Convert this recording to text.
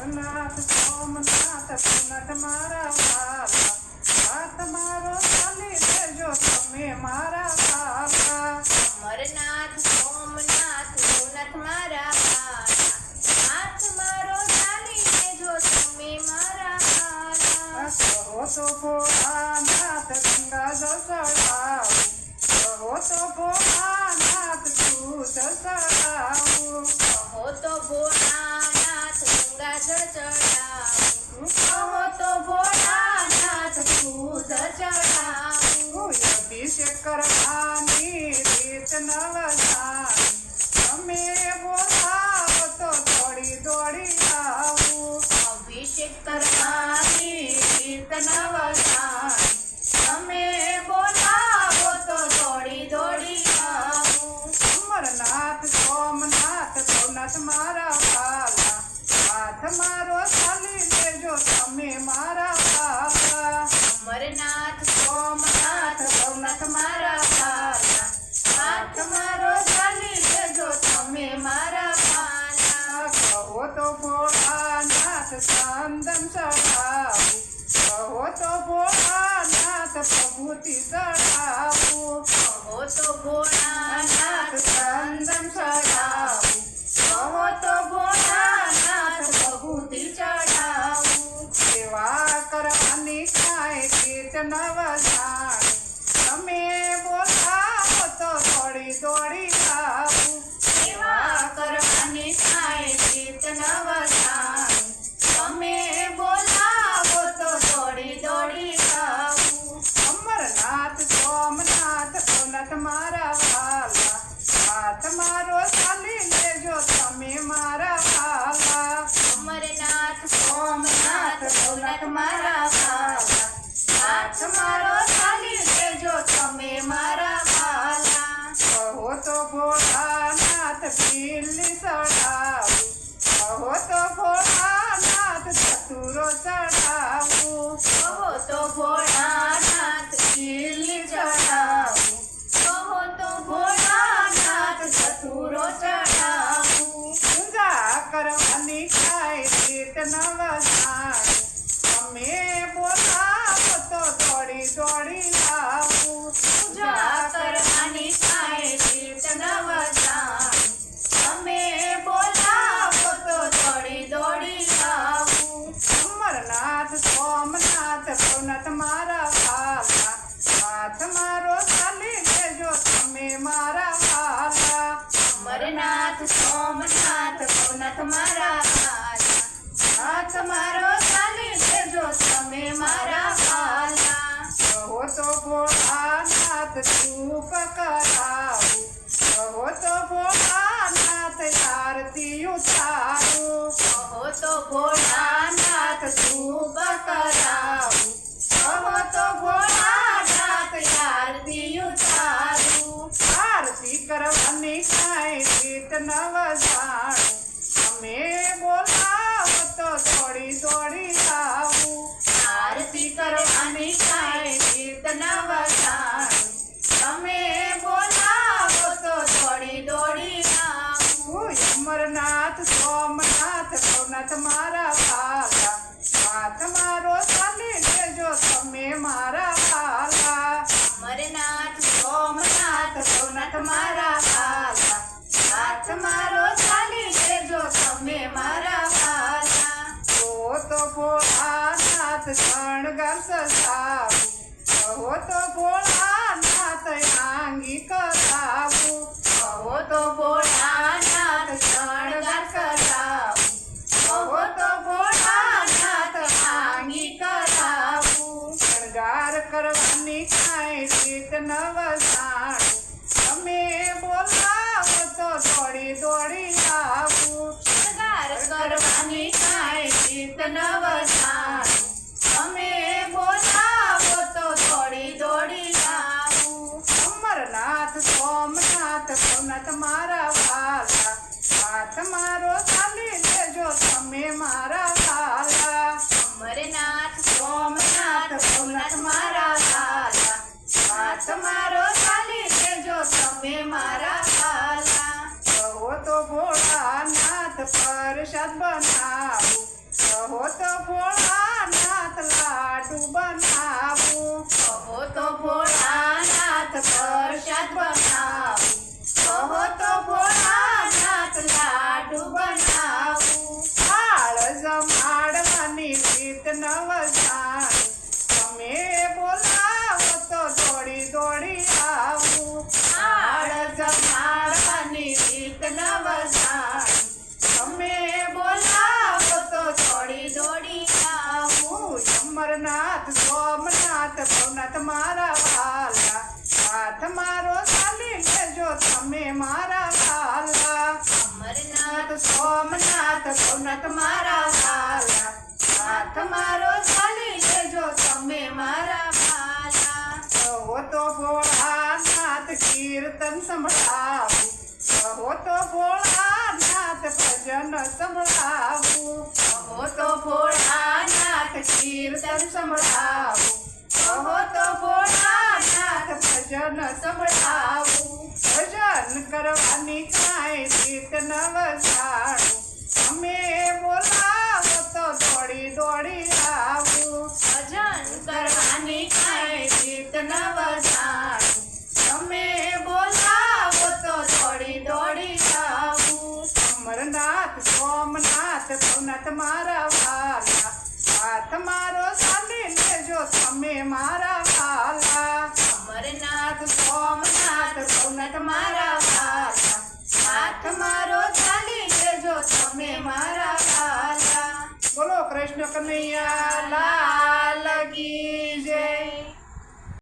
અમરનાથ સોમનાથ પુનટ મારા વાલા હાથ મારો ચાલી લેજો તમે મારા વાલા અમરનાથ સોમનાથ સોનાથ મારા વાલા હાથ મારો ચાલી લેજો તમે મારા વાલા કહો તો ભોળાનાથ ગંગા જળ ચડાવું કહો તો ભોળાનાથ ચડાવું કહો તો ભોળાનાથ દૂધ ચડાવું અભિષેક કરવાની રીત નવસાની તમે બોલાવો તો દોડી દોડી આવું અભિષેક કરવાની રીત નવસાની તમે મારા વાલા અમરનાથ સોમનાથ સોમનાથ મારા વાલા હાથ મારો ચાલી જજો તમે મારા વાલા કહો તો ભોળાનાથ ચંદન હાથ આરતી સારું. કહો તો ભોળાનાથ શુભ કરાવું. કહો તો ભોળાનાથ આરતી સારું. આરતી કરવાની કાંઈ રીત નવ જાણું તમે ભોળાનાથ શણગાર સજાવું કહો તો ભોળાનાથ આંગી કરાવું કહો તો ભોળાનાથ શણગાર કરાવું કહો તો ભોળાનાથ આંગી કરાવું શણગાર કરવાની કાંઈ રીત નવ જાણું તમે બોલાવો તો દોડી દોડી આવું શણગાર કરવાની કાંઈ રીત નવસાણી તમે બોલાવો તો દોડી દોડી આવું અમરનાથ સોમનાથ સોમનાથ મારા વાલા હાથ મારો ચાલી લેજો તમે મારા વાલા અમરનાથ સોમનાથ ભવનાથ મારા વાલા હાથ મારો ચાલી લેજો તમે મારા વાલા કહો તો ભોળાનાથ પ્રસાદ બનાવું કહો તો ભોળાનાથ સોમનાથ ભવનાથ મારા વાલા હાથ મારો ચાલી લેજો તમે મારા વાલા અમરનાથ સોમનાથ ભવનાથ મારા વાલા હાથ મારો ચાલી લેજો તમે મારા વાલા કહો તો ભોળાનાથ કીર્તન સંભળાવું કહો તો ભોળાનાથ ભજન સંભળાવું કરવાની કાંઈ રીત નવસાણું. અમે બોલાવો તો દોડી દોડી આવું. ભજન કરવાની કાંઈ રીત નવસાણું. તમે બોલાવો તો દોડી દોડી આવું. અમરનાથ સોમનાથ ભવનાથ મારા કનૈયા